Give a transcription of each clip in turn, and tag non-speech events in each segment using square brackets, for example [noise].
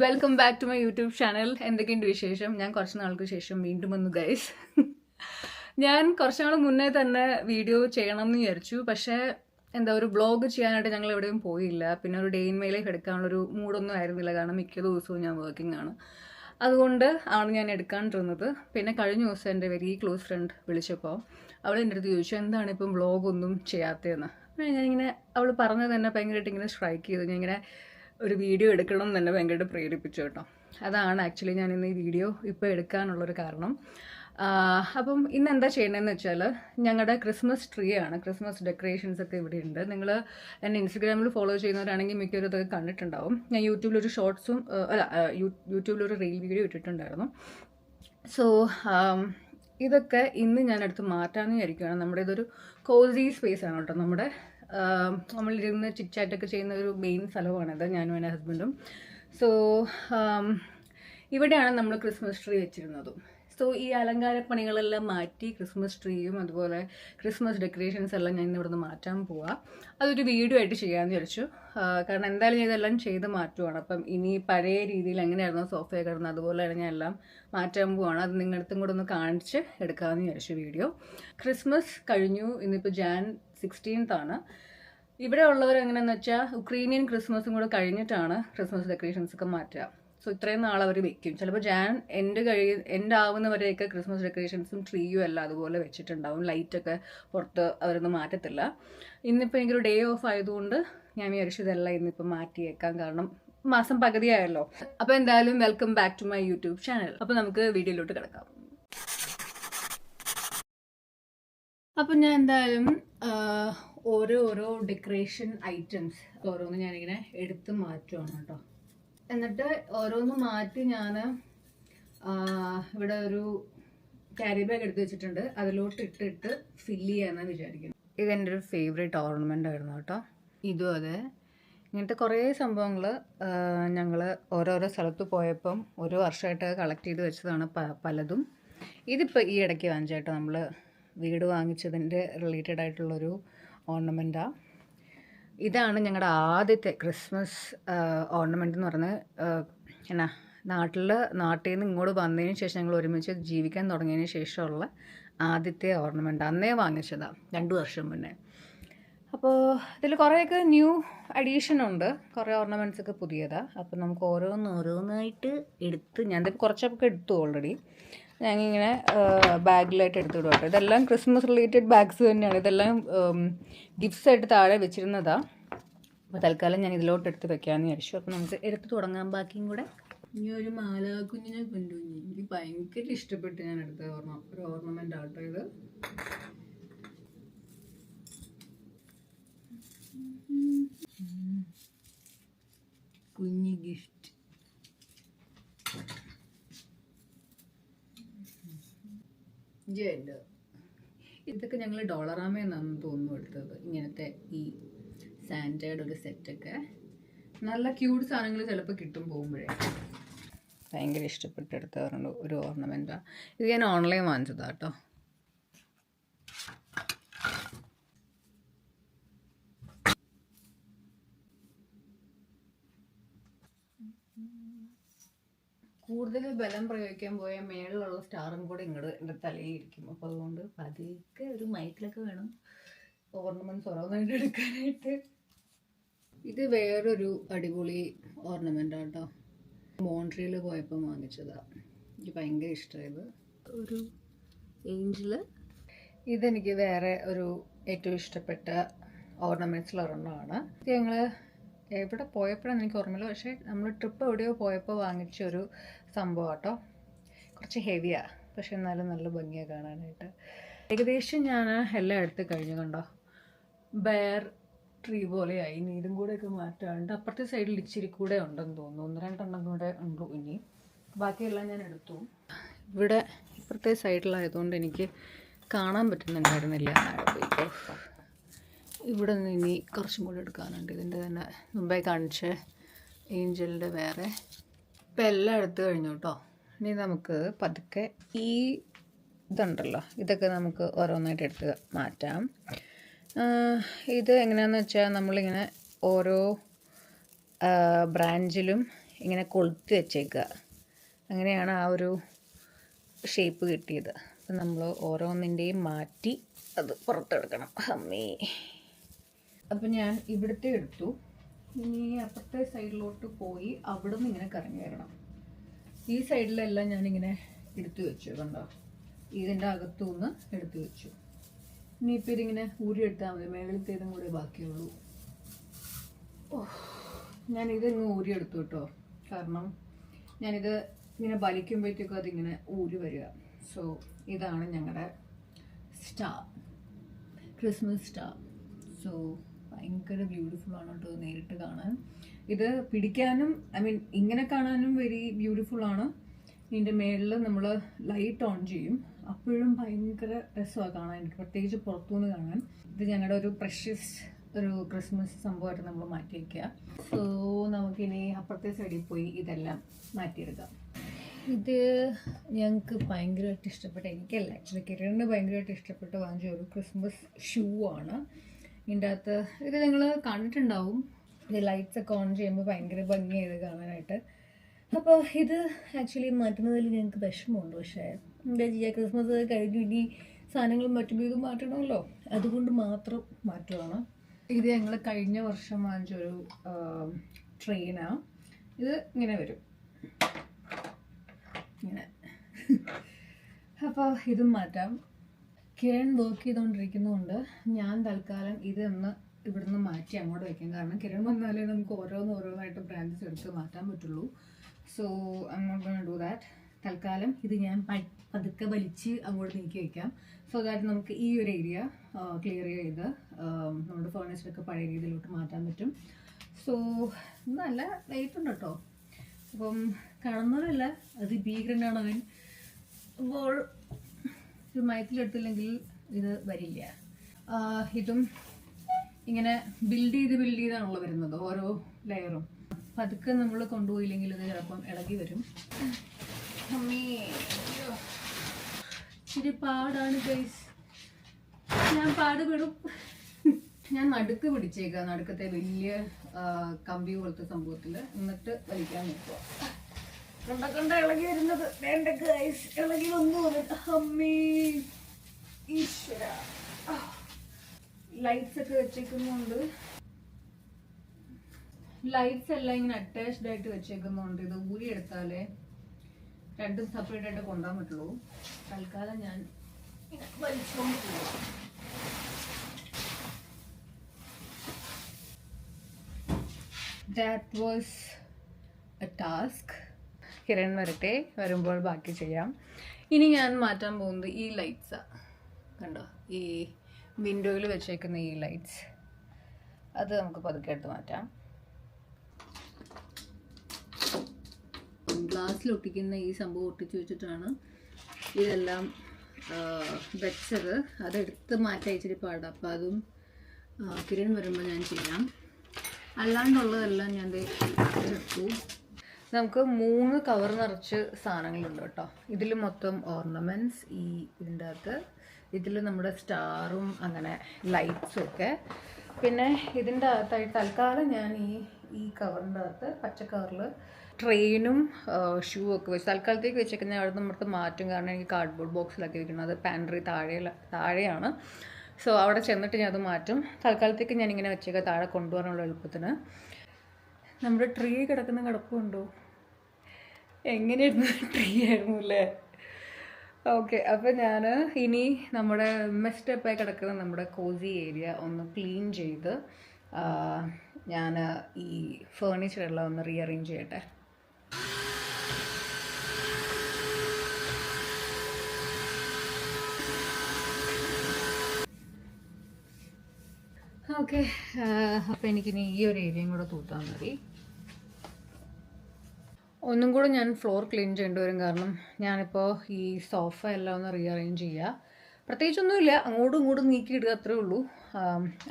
Welcome back to my YouTube channel എന്തൊക്കെയുണ്ട് വിശേഷം? ഞാൻ കുറച്ച് നാൾക്ക് ശേഷം വീണ്ടും വന്നു ഗൈസ് ഞാൻ കുറച്ച് നാൾ മുന്നേ തന്നെ വീഡിയോ ചെയ്യണം എന്ന് വിചാരിച്ചു. പക്ഷേ എന്താ ഒരു ബ്ലോഗ് ചെയ്യാനായിട്ട് ഞങ്ങൾ എവിടെയും പോയില്ല. പിന്നെ ഒരു ഡേ ഇൻ മൈ ലൈഫ് എടുക്കാനുള്ളൊരു മൂഡൊന്നും ആയിരുന്നില്ല. കാരണം മിക്ക ദിവസവും ഞാൻ വർക്കിംഗ് ആണ്. അതുകൊണ്ട് ആണ് ഞാൻ എടുക്കാണ്ടിരുന്നത്. പിന്നെ കഴിഞ്ഞ ദിവസം എന്റെ വെരി ക്ലോസ് ഫ്രണ്ട് വിളിച്ചപ്പോൾ അവൾ എന്റെ അടുത്ത് ചോദിച്ചു എന്താണ് ഇപ്പം ബ്ലോഗൊന്നും ചെയ്യാത്തതെന്ന്? ഞാനിങ്ങനെ അവൾ പറഞ്ഞത് തന്നെ ഭയങ്കരമായിട്ട് ഇങ്ങനെ സ്ട്രൈക്ക് ചെയ്തു. ഞാൻ ഇങ്ങനെ ഒരു വീഡിയോ എടുക്കണം എന്ന് തന്നെ ഭയങ്കരമായിട്ട് പ്രേരിപ്പിച്ചു കേട്ടോ. അതാണ് ആക്ച്വലി ഞാൻ ഇന്ന് ഈ വീഡിയോ ഇപ്പോൾ എടുക്കാനുള്ളൊരു കാരണം. അപ്പം ഇന്ന് എന്താ ചെയ്യണമെന്ന് വെച്ചാൽ ഞങ്ങളുടെ ക്രിസ്മസ് ട്രീ ആണ്. ക്രിസ്മസ് ഡെക്കറേഷൻസ് ഒക്കെ ഇവിടെ ഉണ്ട്. നിങ്ങൾ എന്നെ ഇൻസ്റ്റഗ്രാമിൽ ഫോളോ ചെയ്യുന്നവരാണെങ്കിൽ മിക്കവരും അതൊക്കെ കണ്ടിട്ടുണ്ടാവും. ഞാൻ യൂട്യൂബിലൊരു ഷോർട്സും അല്ല യൂട്യൂബിലൊരു റീൽ വീഡിയോ ഇട്ടിട്ടുണ്ടായിരുന്നു. സോ ഇതൊക്കെ ഇന്ന് ഞാനെടുത്ത് മാറ്റാമെന്ന് വിചാരിക്കുകയാണ് നമ്മുടെ ഇതൊരു കോസി സ്പേസ് ആണ് കേട്ടോ നമ്മുടെ നമ്മളിരുന്ന് ചിറ്റാറ്റൊക്കെ ചെയ്യുന്ന ഒരു മെയിൻ സ്ഥലമാണിത് ഞാനും എന്റെ ഹസ്ബൻഡും സോ ഇവിടെയാണ് നമ്മൾ ക്രിസ്മസ് ട്രീ വെച്ചിരുന്നതും. സോ ഈ അലങ്കാര പണികളെല്ലാം മാറ്റി ക്രിസ്മസ് ട്രീയും അതുപോലെ ക്രിസ്മസ് ഡെക്കറേഷൻസ് എല്ലാം ഞാൻ ഇവിടുന്ന് മാറ്റാൻ പോവാം. അതൊരു വീഡിയോ ആയിട്ട് ചെയ്യാമെന്ന് വിചാരിച്ചു. കാരണം എന്തായാലും ഞാൻ ഇതെല്ലാം ചെയ്ത് മാറ്റുവാണ്. അപ്പം ഇനി പഴയ രീതിയിൽ എങ്ങനെയായിരുന്നു സോഫയെ കിടന്നത് തന്നെ ഞാൻ എല്ലാം മാറ്റാൻ പോവാണ്. അത് നിങ്ങളടുത്തും കൂടെ ഒന്ന് കാണിച്ച് എടുക്കാമെന്ന് വിചാരിച്ചു വീഡിയോ. ക്രിസ്മസ് കഴിഞ്ഞു. ഇന്നിപ്പോൾ ജാൻ സിക്സ്റ്റീൻത്ത് ആണ്. ഇവിടെ ഉള്ളവർ എങ്ങനെയെന്ന് വെച്ചാൽ ഉക്രൈനിയൻ ക്രിസ്മസും കൂടെ കഴിഞ്ഞിട്ടാണ് ക്രിസ്മസ് ഡെക്കറേഷൻസ് ഒക്കെ മാറ്റുക. സോ ഇത്രയും നാൾ അവർ വെക്കും. ചിലപ്പോൾ ജാൻ എന്റെ കഴി എന്റെ ആവുന്നവരെയൊക്കെ ക്രിസ്മസ് ഡെക്കറേഷൻസും ട്രീയും എല്ലാം അതുപോലെ വെച്ചിട്ടുണ്ടാവും. ലൈറ്റൊക്കെ പുറത്ത് അവരൊന്നും മാറ്റത്തില്ല. ഇന്നിപ്പോൾ എനിക്കൊരു ഡേ ഓഫ് ആയതുകൊണ്ട് ഞാൻ വിചാരിച്ചു ഇതെല്ലാം ഇന്നിപ്പോൾ മാറ്റിയേക്കാം കാരണം മാസം പകുതിയായല്ലോ. അപ്പോൾ എന്തായാലും welcome back to my YouTube channel അപ്പോൾ നമുക്ക് വീഡിയോയിലോട്ട് കിടക്കാം. അപ്പം ഞാൻ എന്തായാലും ഓരോ ഓരോ ഡെക്കറേഷൻ ഐറ്റംസ് ഓരോന്ന് ഞാനിങ്ങനെ എടുത്ത് മാറ്റുവാണ് കേട്ടോ. എന്നിട്ട് ഓരോന്ന് മാറ്റി ഞാൻ ഇവിടെ ഒരു ക്യാരി ബാഗ് എടുത്ത് വെച്ചിട്ടുണ്ട്. അതിലോട്ട് ഇട്ടിട്ട് ഫില്ല് ചെയ്യാമെന്നാണ് വിചാരിക്കുന്നത് ഇതെന്റെ ഒരു ഫേവറേറ്റ് ഓർണമെന്റ് ആയിരുന്നു കേട്ടോ. ഇതും അതെ. ഇങ്ങനത്തെ കുറേ സംഭവങ്ങൾ ഞങ്ങൾ ഓരോരോ സ്ഥലത്ത് പോയപ്പം ഒരു വർഷമായിട്ട് കളക്ട് ചെയ്ത് വെച്ചതാണ് പലതും. ഇതിപ്പോൾ ഈ ഇടയ്ക്ക് വാങ്ങിച്ചേട്ടോ നമ്മൾ വീട് വാങ്ങിച്ചതിന്റെ റിലേറ്റഡ് ആയിട്ടുള്ളൊരു ഓർണമെന്റാണ് ഇതാണ് ഞങ്ങളുടെ ആദ്യത്തെ ക്രിസ്മസ് ഓർണമെന്റ് എന്ന് പറയുന്നത്. എന്നാ നാട്ടിൽ നാട്ടിൽ നിന്ന് ഇങ്ങോട്ട് വന്നതിന് ശേഷം ഞങ്ങൾ ഒരുമിച്ച് ജീവിക്കാൻ തുടങ്ങിയതിന് ശേഷമുള്ള ആദ്യത്തെ ഓർണമെന്റ് അന്നേ വാങ്ങിച്ചതാണ് രണ്ട് വർഷം മുന്നേ. അപ്പോൾ ഇതിൽ കുറേയൊക്കെ ന്യൂ അഡീഷൻ ഉണ്ട്. കുറേ ഓർണമെന്റ്സ് ഒക്കെ പുതിയതാണ് അപ്പോൾ നമുക്ക് ഓരോന്ന് ഓരോന്നായിട്ട് എടുത്ത് ഞാൻ കുറച്ചൊക്കെ എടുത്തു ഓൾറെഡി ഞാനിങ്ങനെ ബാഗിലായിട്ട് എടുത്തു വിടും ഇതെല്ലാം ക്രിസ്മസ് റിലേറ്റഡ് ബാഗ്സ് തന്നെയാണ്. ഇതെല്ലാം ഗിഫ്റ്റ്സ് ആയിട്ട് താഴെ വെച്ചിരുന്നതാണ് അപ്പോൾ തൽക്കാലം ഞാൻ ഇതിലോട്ട് എടുത്ത് വെക്കാമെന്ന് വിചാരിച്ചു. അപ്പോൾ നമുക്ക് എടുത്ത് തുടങ്ങാൻ ബാക്കിയും കൂടെ. ഇനി ഒരു മാല കുഞ്ഞിനെ കൊണ്ടുപോയി എനിക്ക് ഭയങ്കര ഇഷ്ടപ്പെട്ട് ഞാൻ എടുത്ത ഓർമ്മ ഒരു ഓർണമെന്റ് ആട്ടോ ഇത്. കുഞ്ഞി ഗിഫ്റ്റ്. ജയല്ലോ. ഇതൊക്കെ ഞങ്ങൾ ഡോളറാമയെന്നാണ് തോന്നുന്നു എടുത്തത്. ഇങ്ങനത്തെ ഈ സാൻഡേർഡ് ഒരു സെറ്റൊക്കെ. നല്ല ക്യൂട്ട് സാധനങ്ങൾ ചിലപ്പോൾ കിട്ടും പോകുമ്പോഴേ. ഭയങ്കര ഇഷ്ടപ്പെട്ടെടുത്തവരുണ്ട് ഒരു ഓർണമെന്റാണ് ഇത് ഞാൻ ഓൺലൈൻ വാങ്ങിച്ചതാണ് കേട്ടോ. കൂടുതൽ ബലം പ്രയോഗിക്കാൻ പോയ മേളിലുള്ള സ്റ്റാറും കൂടെ ഇങ്ങോട്ട് എന്റെ തലയിൽ ഇരിക്കും അപ്പോൾ അതുകൊണ്ട് പതുക്കെ ഒരു മൈക്കിലൊക്കെ വേണം ഓർണമെന്റ്സ് ഓരോന്നായിട്ട് എടുക്കാനായിട്ട്. ഇത് വേറൊരു അടിപൊളി ഓർണമെന്റ് കേട്ടോ മോൺട്രിയിൽ പോയപ്പോൾ വാങ്ങിച്ചതാണ് എനിക്ക് ഭയങ്കര ഇഷ്ടമായത് ഒരു ഏഞ്ചിൽ. ഇതെനിക്ക് വേറെ ഒരു ഏറ്റവും ഇഷ്ടപ്പെട്ട ഓർണമെന്റ്സിൽ ഒരെണ്ണമാണ്. ഞങ്ങൾ എവിടെ പോയപ്പോഴാണ് എനിക്ക് ഓർമ്മയില്ല പക്ഷേ നമ്മൾ ട്രിപ്പ് എവിടെയോ പോയപ്പോൾ വാങ്ങിച്ച ഒരു സംഭവം കേട്ടോ കുറച്ച് ഹെവിയാണ് പക്ഷെ എന്നാലും നല്ല ഭംഗിയാണ് കാണാനായിട്ട്. ഏകദേശം ഞാൻ എല്ലാം എടുത്ത് കഴിഞ്ഞു കണ്ടോ. ബെയർ ട്രീ പോലെയായി. ഇനി കൂടെയൊക്കെ മാറ്റാണ്ട് അപ്പുറത്തെ സൈഡിൽ ഇച്ചിരി കൂടെ ഉണ്ടെന്ന് തോന്നുന്നു. ഒന്ന് രണ്ടെണ്ണം കൂടെ ഉണ്ട് ഇനി. ബാക്കിയെല്ലാം ഞാൻ എടുത്തു. ഇവിടെ ഇപ്പുറത്തെ സൈഡിലായതുകൊണ്ട് എനിക്ക് കാണാൻ പറ്റുന്നുണ്ടായിരുന്നില്ല. ഇവിടെ നിന്ന് ഇനി കുറച്ചും കൂടെ എടുക്കാനുണ്ട്. ഇതിന്റെ തന്നെ മുമ്പേ കാണിച്ച ഏഞ്ചലിന്റെ വേറെ. ഇപ്പം എല്ലാം എടുത്തു കഴിഞ്ഞു കേട്ടോ. ഇനി നമുക്ക് പതുക്കെ ഈ ഇതുണ്ടല്ലോ. ഇതൊക്കെ നമുക്ക് ഓരോന്നായിട്ട് എടുത്ത് മാറ്റാം. ഇത് എങ്ങനെയാണെന്ന് വെച്ചാൽ നമ്മളിങ്ങനെ ഓരോ ബ്രാഞ്ചിലും ഇങ്ങനെ കൊളുത്തി വെച്ചേക്കുക. അങ്ങനെയാണ് ആ ഒരു ഷേപ്പ് കിട്ടിയത്. അപ്പം നമ്മൾ ഓരോന്നിന്റെയും മാറ്റി അത് പുറത്തെടുക്കണം. അമ്മേ. അപ്പം ഞാൻ ഇവിടുത്തെ എടുത്തു. ഇനി അപ്പുറത്തെ സൈഡിലോട്ട് പോയി അവിടെ നിന്ന് ഇങ്ങനെ കറങ്ങി വരണം. ഈ സൈഡിലെല്ലാം ഞാനിങ്ങനെ എടുത്തു വെച്ചു കണ്ടോ? ഇതിന്റെ അകത്തുനിന്ന് എടുത്തു വെച്ചു. ഇനി ഇനിയിപ്പോൾ ഇതിങ്ങനെ ഊരി എടുത്താൽ മതി മേളിലത്തേതും കൂടെ ബാക്കിയുള്ളൂ. ഞാനിത് ഇങ്ങ് ഊരി എടുത്തു കേട്ടോ. കാരണം ഞാനിത് ഇങ്ങനെ വലിക്കുമ്പോഴത്തേക്കും അതിങ്ങനെ ഊരി വരിക. സോ ഇതാണ് ഞങ്ങളുടെ സ്റ്റാർ ക്രിസ്മസ് സ്റ്റാർ സോ ഭയങ്കര ബ്യൂട്ടിഫുൾ ആണ് കേട്ടോ നേരിട്ട് കാണാൻ. ഇത് പിടിക്കാനും ഐ മീൻ ഇങ്ങനെ കാണാനും വെരി ബ്യൂട്ടിഫുൾ ആണ്. ഇതിന്റെ മേളിൽ നമ്മൾ ലൈറ്റ് ഓൺ ചെയ്യും. അപ്പോഴും ഭയങ്കര രസമാണ് കാണാൻ. എനിക്ക് പ്രത്യേകിച്ച് പുറത്തുനിന്ന് കാണാൻ. ഇത് ഞങ്ങളുടെ ഒരു പ്രഷ്യസ് ഒരു ക്രിസ്മസ് സംഭവമായിട്ട് നമ്മൾ മാറ്റി വയ്ക്കുക സോ നമുക്കിനി അപ്പുറത്തെ സൈഡിൽ പോയി ഇതെല്ലാം മാറ്റിയെടുക്കാം. ഇത് ഞങ്ങൾക്ക് ഭയങ്കരമായിട്ട് ഇഷ്ടപ്പെട്ട എനിക്കല്ല ആക്ച്വലി കിരണിന് ഭയങ്കരമായിട്ട് ഇഷ്ടപ്പെട്ട് വാങ്ങിച്ച ഒരു ക്രിസ്മസ് ഷൂ ആണ്. ഇതിന്റെ അകത്ത് ഇത് നിങ്ങൾ കണ്ടിട്ടുണ്ടാവും. ഇത് ലൈറ്റ്സ് ഒക്കെ ഓൺ ചെയ്യുമ്പോൾ ഭയങ്കര ഭംഗിയായത് കാണാനായിട്ട്. അപ്പോൾ ഇത് ആക്ച്വലി മാറ്റുന്നതിൽ ഞങ്ങൾക്ക് വിഷമമുണ്ട്. പക്ഷേ എന്താ ചെയ്യുക ക്രിസ്മസ് കഴിഞ്ഞു ഇനി സാധനങ്ങൾ മറ്റും ഇത് മാറ്റണമല്ലോ. അതുകൊണ്ട് മാത്രം മാറ്റുവാണ്. ഇത് ഞങ്ങൾ കഴിഞ്ഞ വർഷം വാങ്ങിച്ചൊരു ട്രെയിനാണ് ഇത് ഇങ്ങനെ വരും. ഇങ്ങനെ. അപ്പോൾ ഇതും മാറ്റാം. കിരൺ വർക്ക് ചെയ്തുകൊണ്ടിരിക്കുന്നതുകൊണ്ട് ഞാൻ തൽക്കാലം ഇതൊന്ന് ഇവിടുന്ന് മാറ്റി അങ്ങോട്ട് വയ്ക്കാം കാരണം കിരൺ വന്നാലേ നമുക്ക് ഓരോന്ന് ഓരോന്നായിട്ട് ബ്രാഞ്ചസ് എടുത്ത് മാറ്റാൻ പറ്റുള്ളൂ. സോ അങ്ങോട്ട് ഡു ദാറ്റ് തൽക്കാലം ഇത് ഞാൻ പതുക്കെ വലിച്ച് അങ്ങോട്ട് നീക്കി വയ്ക്കാം സോ ദാറ്റ് നമുക്ക് ഈ ഒരു ഏരിയ ക്ലിയർ ചെയ്ത് നമ്മുടെ ഫേർണിച്ചറൊക്കെ പഴയ രീതിയിലോട്ട് മാറ്റാൻ പറ്റും. സോ നല്ല വെയിറ്റ് ഉണ്ട് കേട്ടോ അപ്പം കാണുന്നതല്ല അത് ഭീകരനാണ് അവൻ. അപ്പോൾ ഇത് മയത്തിലെടുത്തില്ലെങ്കിൽ ഇത് വരില്ല. ഇതും ഇങ്ങനെ ബിൽഡ് ചെയ്ത് ബിൽഡ് ചെയ്താണല്ലോ വരുന്നത് ഓരോ ലെയറും പതുക്കെ നമ്മൾ കൊണ്ടുപോയില്ലെങ്കിൽ ഇത് ചിലപ്പം ഇളകി വരും. ഇച്ചിരി പാടാണ് ഗൈസ് ഞാൻ പാടുപെടും ഞാൻ നടുക്ക് പിടിച്ചേക്കാം. നടുക്കത്തെ വലിയ കമ്പി പോലത്തെ സംഭവത്തിൽ എന്നിട്ട് വലിക്കാൻ നോക്കുക. കണ്ട കണ്ട ഇളകി വരുന്നത്. വേണ്ട ഗൈസ് ഇളകി വന്നു അമ്മീ. ഈശ്വര. ലൈറ്റ്സ് ഒക്കെ വെച്ചേക്കുന്നുണ്ട്. ലൈറ്റ്സ് എല്ലാം ഇങ്ങനെ അറ്റാച്ച്ഡ് ആയിട്ട് വെച്ചേക്കുന്നുണ്ട്. ഇത് ഊരി എടുത്താലേ രണ്ടും സെപ്പറേറ്റ് ആയിട്ട് കൊണ്ടുപോകാൻ പറ്റുള്ളൂ. തൽക്കാലം ഞാൻ വലിച്ചുകൊണ്ട് പോകും that was a task Kiran വരട്ടെ വരുമ്പോൾ ബാക്കി ചെയ്യാം. ഇനി ഞാൻ മാറ്റാൻ പോകുന്നത് ഈ ലൈറ്റ്സാണ് കണ്ടോ? ഈ വിൻഡോയിൽ വെച്ചേക്കുന്ന ഈ ലൈറ്റ്സ് അത് നമുക്ക് പതുക്കെ എടുത്ത് മാറ്റാം. ഗ്ലാസ്സിൽ ഒട്ടിക്കുന്ന ഈ സംഭവം ഒട്ടിച്ച് വെച്ചിട്ടാണ് ഇതെല്ലാം വെച്ചത്. അതെടുത്ത് മാറ്റാൻ ഇച്ചിരി പാടാം. അപ്പോൾ അതും കിരൺ വരുമ്പോൾ ഞാൻ ചെയ്യാം. അല്ലാണ്ടുള്ളതെല്ലാം ഞാൻ എടുത്തു. നമുക്ക് മൂന്ന് കവർ നിറച്ച് സാധനങ്ങളുണ്ട് കേട്ടോ. ഇതിൽ മൊത്തം ഓർണമെന്റ്സ് ഈ ഇതിന്റെ അകത്ത്. ഇതിൽ നമ്മുടെ സ്റ്റാറും അങ്ങനെ ലൈറ്റ്സും ഒക്കെ. പിന്നെ ഇതിന്റെ അകത്തായിട്ട് തൽക്കാലം ഞാൻ ഈ ഈ കവറിന്റെ അകത്ത് പച്ച കവറിൽ ട്രെയിനും ഷൂ ഒക്കെ വെച്ച് തൽക്കാലത്തേക്ക് വെച്ചേക്കുന്ന അവിടെ നമ്മുടെ മാറ്റും കാരണം എനിക്ക് കാർഡ്ബോർഡ് ബോക്സിലൊക്കെ വെക്കുന്നത് പാൻട്രി താഴെ താഴെയാണ്. സോ അവിടെ ചെന്നിട്ട് ഞാൻ അത് മാറ്റും. തൽക്കാലത്തേക്ക് ഞാനിങ്ങനെ വെച്ചേക്കാം താഴെ കൊണ്ടുപോകാനുള്ള എളുപ്പത്തിന്. നമ്മുടെ ട്രീ കിടക്കുന്ന കിടപ്പുണ്ടോ? എങ്ങനെയായിരുന്നു ട്രീ ആയിരുന്നു അല്ലേ ഓക്കെ അപ്പോൾ ഞാൻ ഇനി നമ്മുടെ മെസ്റ്റപ്പായി കിടക്കുന്ന നമ്മുടെ കോസി ഏരിയ ഒന്ന് ക്ലീൻ ചെയ്ത് ഞാൻ ഈ ഫേർണിച്ചറെല്ലാം ഒന്ന് റീഅറേഞ്ച് ചെയ്യട്ടെ. ഓക്കെ അപ്പോൾ എനിക്കിനി ഈ ഒരു ഏരിയയും കൂടെ തൂത്താൽ മതി. ഒന്നും കൂടെ ഞാൻ ഫ്ലോർ ക്ലീൻ ചെയ്യേണ്ടി വരും. കാരണം ഞാനിപ്പോൾ ഈ സോഫ എല്ലാം ഒന്ന് റീഅറേഞ്ച് ചെയ്യുക പ്രത്യേകിച്ചൊന്നുമില്ല. അങ്ങോട്ടും ഇങ്ങോട്ടും നീക്കിയിടുക അത്രേ ഉള്ളൂ.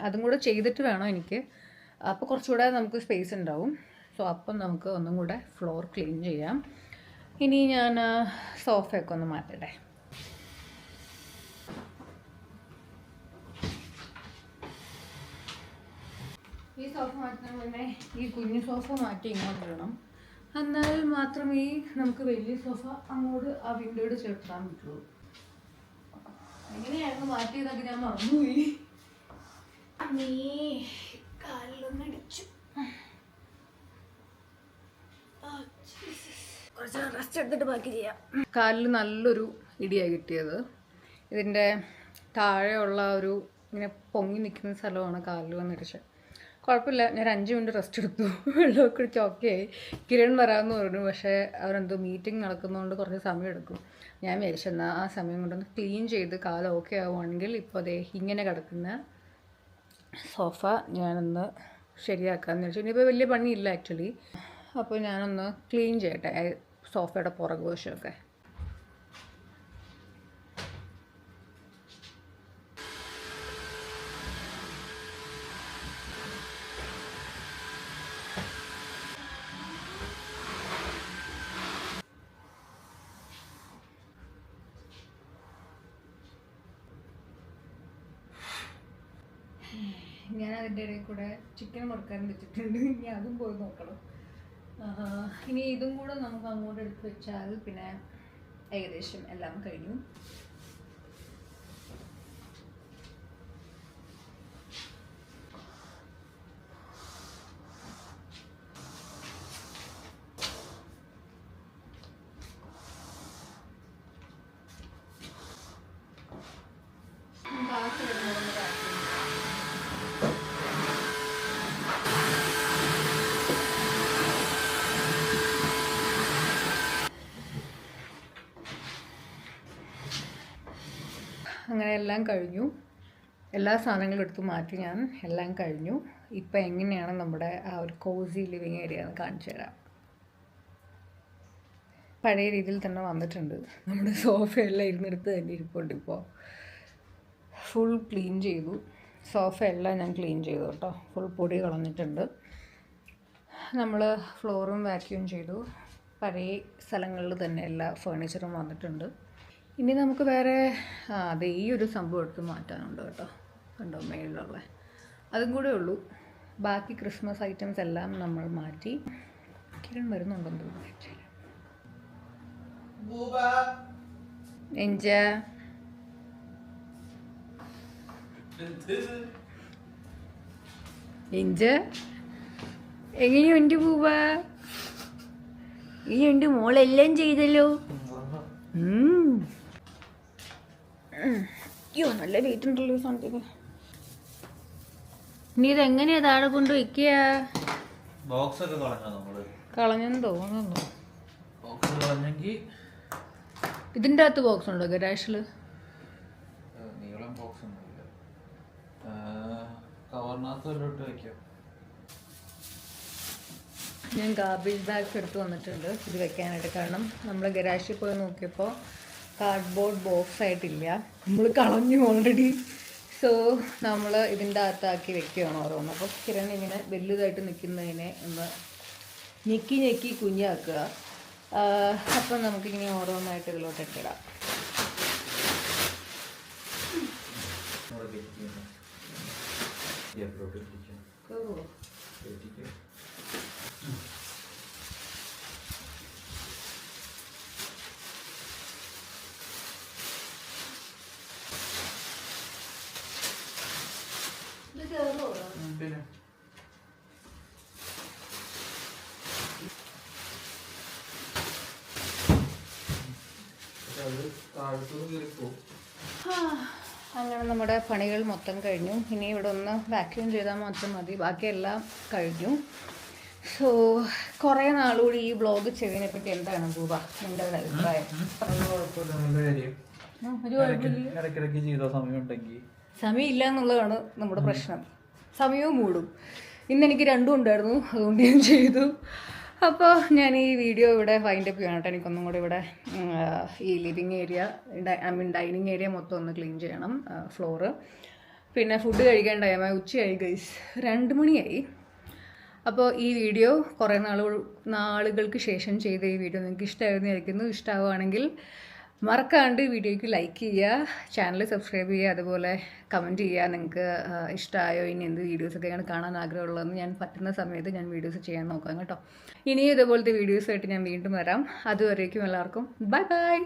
അതും കൂടെ ചെയ്തിട്ട് വേണം എനിക്ക്. അപ്പോൾ കുറച്ചുകൂടെ നമുക്ക് സ്പേസ് ഉണ്ടാവും. സോ അപ്പം നമുക്ക് ഒന്നും കൂടെ ഫ്ലോർ ക്ലീൻ ചെയ്യാം. ഇനി ഞാൻ സോഫയൊക്കെ ഒന്ന് മാറ്റട്ടെ. ഈ സോഫ മാറ്റുന്ന ഈ കുഞ്ഞു സോഫ മാറ്റി ഇങ്ങോട്ട് ഇടണം. എന്നാൽ മാത്രമേ നമുക്ക് വലിയ സോഫ അങ്ങോട്ട് ആ വിൻഡോയുടെ ചേർത്താൻ പറ്റുള്ളൂ. എങ്ങനെയായിരുന്നു മാറ്റിയതൊക്കെ ഞാൻ മറന്നുപോയി. നീ കുറച്ച് റെസ്റ്റ് എടുത്തിട്ട് ബാക്കി ചെയ്യാം. കാലിൽ നല്ലൊരു ഇടിയാണ് കിട്ടിയത്. ഇതിന്റെ താഴെയുള്ള ഒരു ഇങ്ങനെ പൊങ്ങി നിൽക്കുന്ന സ്ഥലമാണ് കാലിൽ വന്നിടിച്ചത് കുഴപ്പമില്ല. ഞാൻ അഞ്ച് മിനിറ്റ് റെസ്റ്റ് എടുത്തു. [laughs] വെള്ളമൊക്കെ കുടിച്ച് ഓക്കെ കിരൺ വരാമെന്ന് പറഞ്ഞു. പക്ഷേ അവരെന്തോ മീറ്റിംഗ് നടക്കുന്നതുകൊണ്ട് കുറച്ച് സമയം എടുക്കും. ഞാൻ വിചാരിച്ചു ആ സമയം കൊണ്ടൊന്ന് ക്ലീൻ ചെയ്ത് കാലം ഓക്കെ ആവുകയാണെങ്കിൽ ഇപ്പോൾ അതേ ഇങ്ങനെ കിടക്കുന്ന സോഫ ഞാനൊന്ന് ശരിയാക്കാമെന്ന് വെച്ചു ഇനിയിപ്പോൾ വലിയ പണിയില്ല ആക്ച്വലി അപ്പോൾ ഞാനൊന്ന് ക്ലീൻ ചെയ്യട്ടെ. സോഫയുടെ പുറകു വശമൊക്കെ ഞാൻ അതിന്റെ ഇടയിൽ കൂടെ ചിക്കൻ മുറുക്കാൻ വെച്ചിട്ടുണ്ട്. ഇനി അതും പോയി നോക്കണം. ഇനി ഇതും കൂടെ നമുക്ക് അങ്ങോട്ട് എടുത്ത് വെച്ചാൽ പിന്നെ ഏകദേശം എല്ലാം കഴിഞ്ഞു ബാക്കി വരുന്നതൊന്ന് vacuum ചെയ്യാം. അങ്ങനെ എല്ലാം കഴിഞ്ഞു. എല്ലാ സാധനങ്ങളും എടുത്ത് മാറ്റി ഞാൻ എല്ലാം കഴിഞ്ഞു. ഇപ്പം എങ്ങനെയാണ് നമ്മുടെ ആ ഒരു കോസി ലിവിങ് ഏരിയ എന്ന് കാണിച്ചു തരാം. പഴയ രീതിയിൽ തന്നെ വന്നിട്ടുണ്ട്. നമ്മുടെ സോഫയെല്ലാം ഇരുന്നെടുത്ത് തന്നെ ഇരിപ്പുണ്ട് ഇപ്പോൾ. ഫുൾ ക്ലീൻ ചെയ്തു. സോഫയെല്ലാം ഞാൻ ക്ലീൻ ചെയ്തു കേട്ടോ. ഫുൾ പൊടി കളഞ്ഞിട്ടുണ്ട്. നമ്മൾ ഫ്ലോറും വാക്യൂം ചെയ്തു. പഴയ സ്ഥലങ്ങളിൽ തന്നെ എല്ലാ ഫേണിച്ചറും വന്നിട്ടുണ്ട്. ഇനി നമുക്ക് വേറെ അതെ ഈ ഒരു സംഭവം എടുത്ത് മാറ്റാനുണ്ട് കേട്ടോ. കണ്ടോ മേളിലുള്ള അതും കൂടെ ഉള്ളൂ. ബാക്കി ക്രിസ്മസ് ഐറ്റംസ് എല്ലാം നമ്മൾ മാറ്റി. കിരൺ വരുന്നുണ്ടെന്ന് തോന്നുന്നു. actually. എഞ്ച എഞ്ച എങ്ങനെയുണ്ട് പൂവ? എങ്ങനെയുണ്ട്? മോളെല്ലാം ചെയ്തല്ലോ. ഉം. അയ്യോ നല്ല വെയിറ്റ് ഉണ്ടല്ലോ സാധനത്തിന് നീ ഇതെങ്ങനെയാ താഴെ കൊണ്ട് വെക്കുക? ബോക്സ് ഒക്കെ കളഞ്ഞോ നമ്മൾ? കളഞ്ഞെന്ന് തോന്നുന്നു. ബോക്സ് കളഞ്ഞെങ്കിൽ ഇതിന്റെ അകത്ത് ബോക്സ് ഉണ്ടോ ഗരാഷിൽ? നീളം ബോക്സ് ഒന്നുമില്ല. കവറിനകത്ത് വല്ലതും വെക്കാം? ഞാൻ ഗാർബേജ് ബാഗ്സ് എടുത്ത് വന്നിട്ടുണ്ട്. ഇത് വെക്കാനായിട്ട് കാരണം നമ്മൾ ഗരാഷിൽ പോയി നോക്കിയപ്പോൾ കാർഡ്ബോർഡ് ബോക്സ് ആയിട്ടില്ല. നമ്മൾ കളഞ്ഞു ഓൾറെഡി സോ നമ്മൾ ഇതിന്റെ അകത്താക്കി വെക്കുകയാണ് ഓരോന്ന്. അപ്പോൾ കിരൺ ഇങ്ങനെ വലുതായിട്ട് നിൽക്കുന്നതിനെ ഒന്ന് ഞെക്കി ഞെക്കി കുഞ്ഞാക്കുക. അപ്പം നമുക്കിങ്ങനെ ഓരോന്നായിട്ട് ഇതിലോട്ട് ഇട്ടിടാം. അവിടെ പിന്നെ. അങ്ങനെ നമ്മുടെ പണികൾ മൊത്തം കഴിഞ്ഞു. ഇനി ഇവിടെ ഒന്ന് വാക്യൂം ചെയ്താൽ മാത്രം മതി. ബാക്കിയെല്ലാം കഴിഞ്ഞു. സോ കുറേ നാളുകൂടി ഈ ബ്ലോഗ് ചെയ്തതിനെ പറ്റി എന്താണ് ഗൂബ നിന്റെ അഭിപ്രായം? ഒരു ഇടയ്ക്ക് ഇടയ്ക്കിടയ്ക്ക് ചെയ്ത സമയം ഉണ്ടെങ്കിൽ സമയമില്ല എന്നുള്ളതാണ് നമ്മുടെ പ്രശ്നം. സമയവും മൂടും ഇന്ന് എനിക്ക് രണ്ടും ഉണ്ടായിരുന്നു അതുകൊണ്ട് ഞാൻ ചെയ്തു. അപ്പോൾ ഞാൻ ഈ വീഡിയോ ഇവിടെ ഫൈൻഡ് അപ്പ് ചെയ്യണം കേട്ടോ. എനിക്കൊന്നും കൂടി ഇവിടെ ഈ living area I mean dining area മൊത്തം ഒന്ന് ക്ലീൻ ചെയ്യണം ഫ്ലോറ് പിന്നെ ഫുഡ് കഴിക്കാൻ ടൈമായി ഉച്ചയായി ഗൈസ് രണ്ട് മണിയായി. അപ്പോൾ ഈ വീഡിയോ കുറേ നാളുകൾ നാളുകൾക്ക് ശേഷം ചെയ്ത ഈ വീഡിയോ നിങ്ങൾക്ക് ഇഷ്ടമായിരുന്നു ഇരിക്കുന്നു ഇഷ്ടമാവുകയാണെങ്കിൽ മറക്കാണ്ട് വീഡിയോയ്ക്ക് ലൈക്ക് ചെയ്യുക ചാനൽ സബ്സ്ക്രൈബ് ചെയ്യുക അതുപോലെ കമന്റ് ചെയ്യുക. നിങ്ങൾക്ക് ഇഷ്ടമായോ ഇനി എന്ത് വീഡിയോസൊക്കെയാണ് കാണാൻ ആഗ്രഹമുള്ളതെന്ന് ഞാൻ പറ്റുന്ന സമയത്ത് ഞാൻ വീഡിയോസ് ചെയ്യാൻ നോക്കാം കേട്ടോ. ഇനിയും ഇതുപോലത്തെ വീഡിയോസായിട്ട് ഞാൻ വീണ്ടും വരാം. അതുവരേക്കും എല്ലാവർക്കും. Bye bye